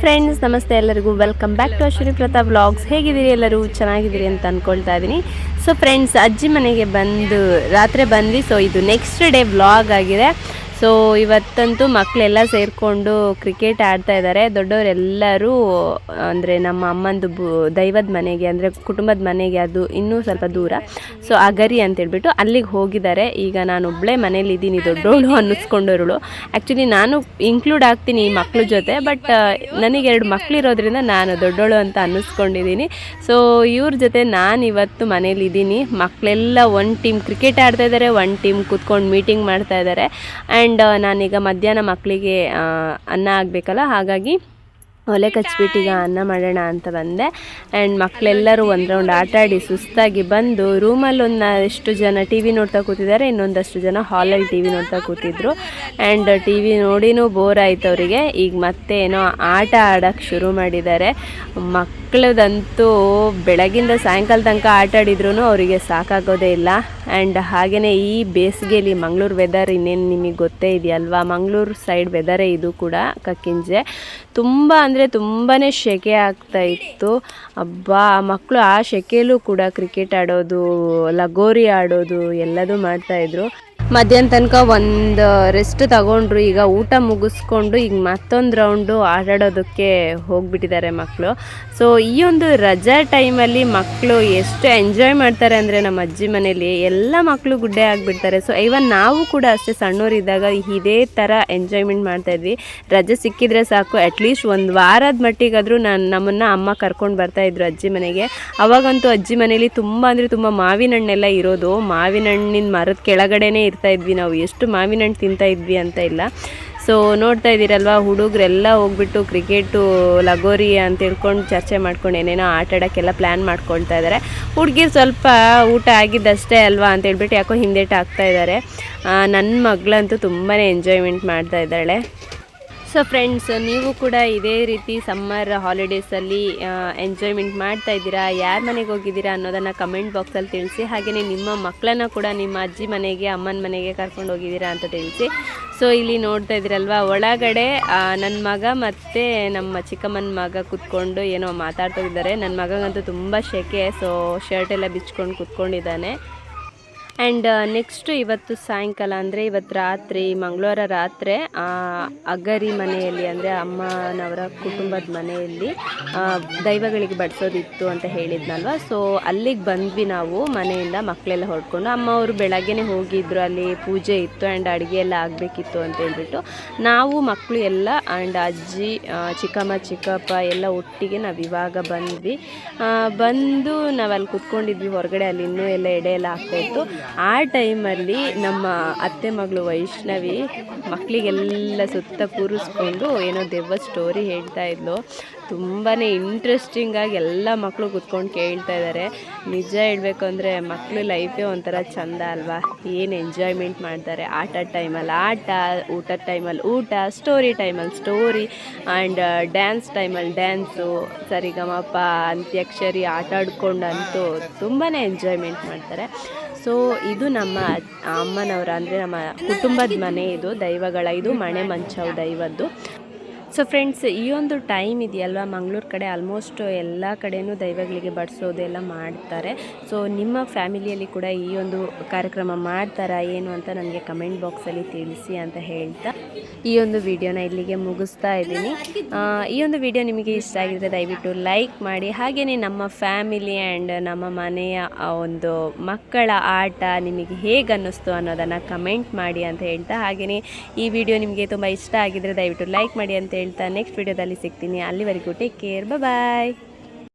Friends ನಮಸ್ತೆ ಎಲ್ಲರಿಗೂ. Welcome back to Ashwini Pratap vlogs ಹೇಗಿದ್ದೀರಿ ಎಲ್ಲರೂ? ಚೆನ್ನಾಗಿದ್ದೀರಿ ಅಂತ ಅಂದ್ಕೊಳ್ತಾ ಇದ್ದೀನಿ. ಸೊ ಫ್ರೆಂಡ್ಸ್ ಅಜ್ಜಿ ಮನೆಗೆ ಬಂದು ರಾತ್ರಿ ಬಂದ್ವಿ. ಸೊ ಇದು ನೆಕ್ಸ್ಟ್ ಡೇ ವ್ಲಾಗ್ ಆಗಿದೆ. ಸೊ ಇವತ್ತಂತೂ ಮಕ್ಕಳೆಲ್ಲ ಸೇರಿಕೊಂಡು ಕ್ರಿಕೆಟ್ ಆಡ್ತಾ ಇದ್ದಾರೆ ದೊಡ್ಡವರೆಲ್ಲರೂ, ಅಂದರೆ ನಮ್ಮ ಅಮ್ಮಂದು ಬು, ದೈವದ ಮನೆಗೆ, ಅಂದರೆ ಕುಟುಂಬದ ಮನೆಗೆ ಅದು ಇನ್ನೂ ಸ್ವಲ್ಪ ದೂರ. ಸೊ ಅಗರಿ ಅಂತೇಳ್ಬಿಟ್ಟು ಅಲ್ಲಿಗೆ ಹೋಗಿದ್ದಾರೆ. ಈಗ ನಾನು ಒಬ್ಬಳೇ ಮನೇಲಿ ಇದ್ದೀನಿ ದೊಡ್ಡವಳು ಅನ್ನಿಸ್ಕೊಂಡವಳು ಆ್ಯಕ್ಚುಲಿ ನಾನು ಇನ್ಕ್ಲೂಡ್ ಆಗ್ತೀನಿ ಈ ಮಕ್ಳ ಜೊತೆ ಬಟ್ ನನಗೆ ಎರಡು ಮಕ್ಕಳಿರೋದ್ರಿಂದ ನಾನು ದೊಡ್ಡವಳು ಅಂತ ಅನ್ನಿಸ್ಕೊಂಡಿದ್ದೀನಿ. ಸೊ ಇವ್ರ ಜೊತೆ ನಾನು ಇವತ್ತು ಮನೇಲಿ ಇದ್ದೀನಿ ಮಕ್ಕಳೆಲ್ಲ ಒಂದು ಟೀಮ್ ಕ್ರಿಕೆಟ್ ಆಡ್ತಾ ಇದ್ದಾರೆ ಒಂದು ಟೀಮ್ ಕೂತ್ಕೊಂಡು ಮೀಟಿಂಗ್ ಮಾಡ್ತಾ ಇದ್ದಾರೆ ನಾನೀಗ ಮಧ್ಯಾಹ್ನ ಮಕ್ಕಳಿಗೆ ಅನ್ನ ಆಗಬೇಕಲ್ಲ? ಹಾಗಾಗಿ ಒಲೆ ಕಚ್ಬಿಟ್ಟು ಅನ್ನ ಮಾಡೋಣ ಅಂತ ಬಂದೆ. ಆ್ಯಂಡ್ ಮಕ್ಕಳೆಲ್ಲರೂ ಒಂದು ರೌಂಡ್ ಆಟ ಆಡಿ ಸುಸ್ತಾಗಿ ಬಂದು ರೂಮಲ್ಲಿ ಒಂದು ಎಷ್ಟು ಜನ ಟಿ ವಿ ನೋಡ್ತಾ ಕೂತಿದ್ದಾರೆ, ಇನ್ನೊಂದಷ್ಟು ಜನ ಹಾಲಲ್ಲಿ ಟಿ ವಿ ನೋಡ್ತಾ ಕೂತಿದ್ರು. ಆ್ಯಂಡ್ ಟಿ ವಿ ನೋಡಿನೂ ಬೋರ್ ಆಯ್ತು ಅವರಿಗೆ. ಈಗ ಮತ್ತೆ ಏನೋ ಆಟ ಆಡೋಕ್ಕೆ ಶುರು ಮಾಡಿದ್ದಾರೆ. ಮಕ್ಕಳದಂತೂ ಬೆಳಗಿಂದ ಸಾಯಂಕಾಲ ತನಕ ಆಟ ಆಡಿದ್ರು ಅವರಿಗೆ ಸಾಕಾಗೋದೇ ಇಲ್ಲ. ಆ್ಯಂಡ್ ಹಾಗೆಯೇ ಈ ಬೇಸಿಗೆಯಲ್ಲಿ ಮಂಗಳೂರು ವೆದರ್ ಇನ್ನೇನು ನಿಮಗೆ ಗೊತ್ತೇ ಇದೆಯಲ್ವಾ? ಮಂಗಳೂರು ಸೈಡ್ ವೆದರೇ ಇದು ಕೂಡ ಕಕ್ಕಿಂಜೆ. ತುಂಬ ಅಂದರೆ ತುಂಬಾ ಸೆಕೆ ಆಗ್ತಾ ಇತ್ತು. ಅಬ್ಬಾ ಮಕ್ಕಳು ಆ ಸೆಕೆಯಲ್ಲೂ ಕೂಡ ಕ್ರಿಕೆಟ್ ಆಡೋದು, ಲಗೋರಿ ಆಡೋದು ಎಲ್ಲದೂ ಮಾಡ್ತಾಯಿದ್ರು ಮಧ್ಯಾಹ್ನ ತನಕ ಒಂದು ರೆಸ್ಟ್ ತಗೊಂಡ್ರು, ಈಗ ಊಟ ಮುಗಿಸ್ಕೊಂಡು ಈಗ ಮತ್ತೊಂದು ರೌಂಡು ಆಟಾಡೋದಕ್ಕೆ ಹೋಗ್ಬಿಟ್ಟಿದ್ದಾರೆ ಮಕ್ಕಳು ಸೊ ಈ ಒಂದು ರಜಾ ಟೈಮಲ್ಲಿ ಮಕ್ಕಳು ಎಷ್ಟು ಎಂಜಾಯ್ ಮಾಡ್ತಾರೆ ಅಂದರೆ ನಮ್ಮ ಅಜ್ಜಿ ಮನೇಲಿ ಎಲ್ಲ ಮಕ್ಕಳು ಗುಡ್ಡೆ ಆಗಿಬಿಡ್ತಾರೆ. ಸೊ ಇವನ್ ನಾವು ಕೂಡ ಅಷ್ಟೇ ಸಣ್ಣವರಿದ್ದಾಗ ಇದೇ ಥರ ಎಂಜಾಯ್ಮೆಂಟ್ ಮಾಡ್ತಾಯಿದ್ವಿ ರಜೆ ಸಿಕ್ಕಿದ್ರೆ ಸಾಕು ಅಟ್ಲೀಸ್ಟ್ ಒಂದು ವಾರದ ಮಟ್ಟಿಗಾದರೂ ನಾನು ನಮ್ಮನ್ನು ಅಮ್ಮ ಕರ್ಕೊಂಡು ಬರ್ತಾಯಿದ್ರು ಅಜ್ಜಿ ಮನೆಗೆ. ಅವಾಗಂತೂ ಅಜ್ಜಿ ಮನೇಲಿ ತುಂಬ ಅಂದರೆ ತುಂಬ ಮಾವಿನ ಹಣ್ಣೆಲ್ಲ ಇರೋದು. ಮಾವಿನ ಹಣ್ಣಿನ ಮರದ ಕೆಳಗಡೆನೇ ಇರ್ತಾ ಇದ್ವಿ, ನಾವು ಎಷ್ಟು ಮಾವಿನ ಹಣ್ಣು ತಿಂತಾ ಇದ್ವಿ ಅಂತ ಇಲ್ಲ. ಸೊ ನೋಡ್ತಾ ಇದ್ದೀರಲ್ವ, ಹುಡುಗರೆಲ್ಲ ಹೋಗ್ಬಿಟ್ಟು ಕ್ರಿಕೆಟು, ಲಗೋರಿ ಅಂತ ಹೇಳ್ಕೊಂಡು ಚರ್ಚೆ ಮಾಡ್ಕೊಂಡು ಏನೇನೋ ಆಟ ಆಡೋಕ್ಕೆಲ್ಲ ಪ್ಲ್ಯಾನ್ ಮಾಡ್ಕೊಳ್ತಾ ಇದ್ದಾರೆ ಹುಡುಗಿರು ಸ್ವಲ್ಪ ಊಟ ಆಗಿದ್ದಷ್ಟೇ ಅಲ್ವಾ ಅಂತ ಹೇಳ್ಬಿಟ್ಟು ಯಾಕೋ ಹಿಂದೇಟು ಆಗ್ತಾ ಇದ್ದಾರೆ ನನ್ನ ಮಗಳಂತೂ ತುಂಬಾ ಎಂಜಾಯ್ಮೆಂಟ್ ಮಾಡ್ತಾ ಇದ್ದಾಳೆ. ಸೊ ಫ್ರೆಂಡ್ಸ್ ನೀವು ಕೂಡ ಇದೇ ರೀತಿ ಸಮ್ಮರ್ ಹಾಲಿಡೇಸಲ್ಲಿ ಎಂಜಾಯ್ಮೆಂಟ್ ಮಾಡ್ತಾ ಇದ್ದೀರಾ? ಯಾರ ಮನೆಗೆ ಹೋಗಿದ್ದೀರಾ ಅನ್ನೋದನ್ನು ಕಮೆಂಟ್ ಬಾಕ್ಸಲ್ಲಿ ತಿಳಿಸಿ. ಹಾಗೆಯೇ ನಿಮ್ಮ ಮಕ್ಕಳನ್ನ ಕೂಡ ನಿಮ್ಮ ಅಜ್ಜಿ ಮನೆಗೆ, ಅಮ್ಮನ ಮನೆಗೆ ಕರ್ಕೊಂಡು ಹೋಗಿದ್ದೀರಾ ಅಂತ ತಿಳಿಸಿ. ಸೊ ಇಲ್ಲಿ ನೋಡ್ತಾ ಇದ್ದೀರಲ್ವಾ? ಒಳಗಡೆ ನನ್ನ ಮಗ ಮತ್ತು ನಮ್ಮ ಚಿಕ್ಕಮ್ಮನ ಮಗ ಕೂತ್ಕೊಂಡು ಏನೋ ಮಾತಾಡ್ತಾ ಇದ್ದಾರೆ. ನನ್ನ ಮಗಗಂತೂ ತುಂಬ ಶೆಕೆ. ಸೊ ಶರ್ಟ್ ಎಲ್ಲ ಬಿಚ್ಕೊಂಡು ಕೂತ್ಕೊಂಡಿದ್ದಾನೆ. ಆ್ಯಂಡ್ ನೆಕ್ಸ್ಟು ಇವತ್ತು ಸಾಯಂಕಾಲ ಅಂದರೆ ಇವತ್ತು ರಾತ್ರಿ, ಮಂಗಳವಾರ ರಾತ್ರಿ ಅಗರಿ ಮನೆಯಲ್ಲಿ ಅಂದರೆ ಅಮ್ಮನವರ ಕುಟುಂಬದ ಮನೆಯಲ್ಲಿ ದೈವಗಳಿಗೆ ಬಡಿಸೋದಿತ್ತು ಅಂತ ಹೇಳಿದ್ನಲ್ವ? ಸೊ ಅಲ್ಲಿಗೆ ಬಂದ್ವಿ ನಾವು ಮನೆಯಿಂದ ಮಕ್ಕಳೆಲ್ಲ ಹೊಡ್ಕೊಂಡು ಅಮ್ಮ ಅವರು ಬೆಳಗ್ಗೆನೇ ಹೋಗಿದ್ರು, ಅಲ್ಲಿ ಪೂಜೆ ಇತ್ತು ಆ್ಯಂಡ್ ಅಡುಗೆ ಎಲ್ಲ ಆಗಬೇಕಿತ್ತು ಅಂತ ಹೇಳ್ಬಿಟ್ಟು. ನಾವು ಮಕ್ಕಳು ಎಲ್ಲ ಆ್ಯಂಡ್ ಅಜ್ಜಿ ಚಿಕ್ಕಮ್ಮ, ಚಿಕ್ಕಪ್ಪ ಎಲ್ಲ ಒಟ್ಟಿಗೆ ನಾವು ಇವಾಗ ಬಂದ್ವಿ. ಬಂದು ನಾವು ಅಲ್ಲಿ ಕುತ್ಕೊಂಡಿದ್ವಿ, ಹೊರಗಡೆ ಅಲ್ಲಿ ಇನ್ನೂ ಎಲ್ಲ ಎಡೆ ಎಲ್ಲ ಆಗ್ತಾಯಿತ್ತು ಆ ಟೈಮಲ್ಲಿ ನಮ್ಮ ಅತ್ತೆ ಮಗಳು ವೈಷ್ಣವಿ ಮಕ್ಕಳಿಗೆಲ್ಲ ಸುತ್ತ ಕೂರಿಸ್ಕೊಂಡು ಏನೋ ದೆವ್ವ ಸ್ಟೋರಿ ಹೇಳ್ತಾ ಇದ್ಲು. ತುಂಬಾ ಇಂಟ್ರೆಸ್ಟಿಂಗಾಗಿ ಎಲ್ಲ ಮಕ್ಕಳು ಕೂತ್ಕೊಂಡು ಕೇಳ್ತಾ ಇದ್ದಾರೆ ನಿಜ ಹೇಳಬೇಕು ಅಂದರೆ ಮಕ್ಕಳು ಲೈಫೇ ಒಂಥರ ಚಂದ ಅಲ್ವಾ? ಏನು ಎಂಜಾಯ್ಮೆಂಟ್ ಮಾಡ್ತಾರೆ? ಆಟ ಟೈಮಲ್ಲಿ ಆಟ ಊಟದ ಟೈಮಲ್ಲಿ ಊಟ ಸ್ಟೋರಿ ಟೈಮಲ್ಲಿ ಸ್ಟೋರಿ ಆ್ಯಂಡ್ ಡ್ಯಾನ್ಸ್ ಟೈಮಲ್ಲಿ ಡ್ಯಾನ್ಸು ಸರಿಗಮಪ, ಅಂತ್ಯಾಕ್ಷರಿ ಆಟ ಆಡ್ಕೊಂಡಂತೂ ತುಂಬಾ ಎಂಜಾಯ್ಮೆಂಟ್ ಮಾಡ್ತಾರೆ. ಸೊ ಇದು ನಮ್ಮ ಅಮ್ಮನವರ, ಅಂದರೆ ನಮ್ಮ ಕುಟುಂಬದ ಮನೆ ಇದು, ದೈವಗಳ, ಇದು ಮನೆ ಮಂಚವು ದೈವದ್ದು. ಸೊ ಫ್ರೆಂಡ್ಸ್ ಈ ಒಂದು ಟೈಮ್ ಇದೆಯಲ್ವ? ಮಂಗಳೂರು ಕಡೆ ಆಲ್ಮೋಸ್ಟ್ ಎಲ್ಲ ಕಡೆಯೂ ದೈವಗಳಿಗೆ ಬಡಿಸೋದು ಎಲ್ಲ ಮಾಡ್ತಾರೆ. ಸೊ ನಿಮ್ಮ ಫ್ಯಾಮಿಲಿಯಲ್ಲಿ ಕೂಡ ಈ ಒಂದು ಕಾರ್ಯಕ್ರಮ ಮಾಡ್ತಾರಾ, ಏನು ಅಂತ ನನಗೆ ಕಮೆಂಟ್ ಬಾಕ್ಸಲ್ಲಿ ತಿಳಿಸಿ ಅಂತ ಹೇಳ್ತಾ. ಈ ಒಂದು ವಿಡಿಯೋನ ಇಲ್ಲಿಗೆ ಮುಗಿಸ್ತಾ ಇದ್ದೀನಿ. ಈ ಒಂದು ವಿಡಿಯೋ ನಿಮಗೆ ಇಷ್ಟ ಆಗಿದ್ರೆ ದಯವಿಟ್ಟು ಲೈಕ್ ಮಾಡಿ. ಹಾಗೆಯೇ ನಮ್ಮ ಫ್ಯಾಮಿಲಿ ಆ್ಯಂಡ್ ನಮ್ಮ ಮನೆಯ ಒಂದು ಮಕ್ಕಳ ಆಟ ನಿಮಗೆ ಹೇಗೆ ಅನ್ನಿಸ್ತು ಅನ್ನೋದನ್ನು ಕಮೆಂಟ್ ಮಾಡಿ ಅಂತ ಹೇಳ್ತಾ ಹಾಗೆಯೇ ಈ ವಿಡಿಯೋ ನಿಮಗೆ ತುಂಬ ಇಷ್ಟ ಆಗಿದ್ರೆ ದಯವಿಟ್ಟು ಲೈಕ್ ಮಾಡಿ ಅಂತ ಹೇಳ್ತಾ, ನೆಕ್ಸ್ಟ್ ವಿಡಿಯೋದಲ್ಲಿ ಸಿಗ್ತೀನಿ. ಅಲ್ಲಿವರೆಗೂ ಟೇಕ್ ಕೇರ್. ಬಾಯ್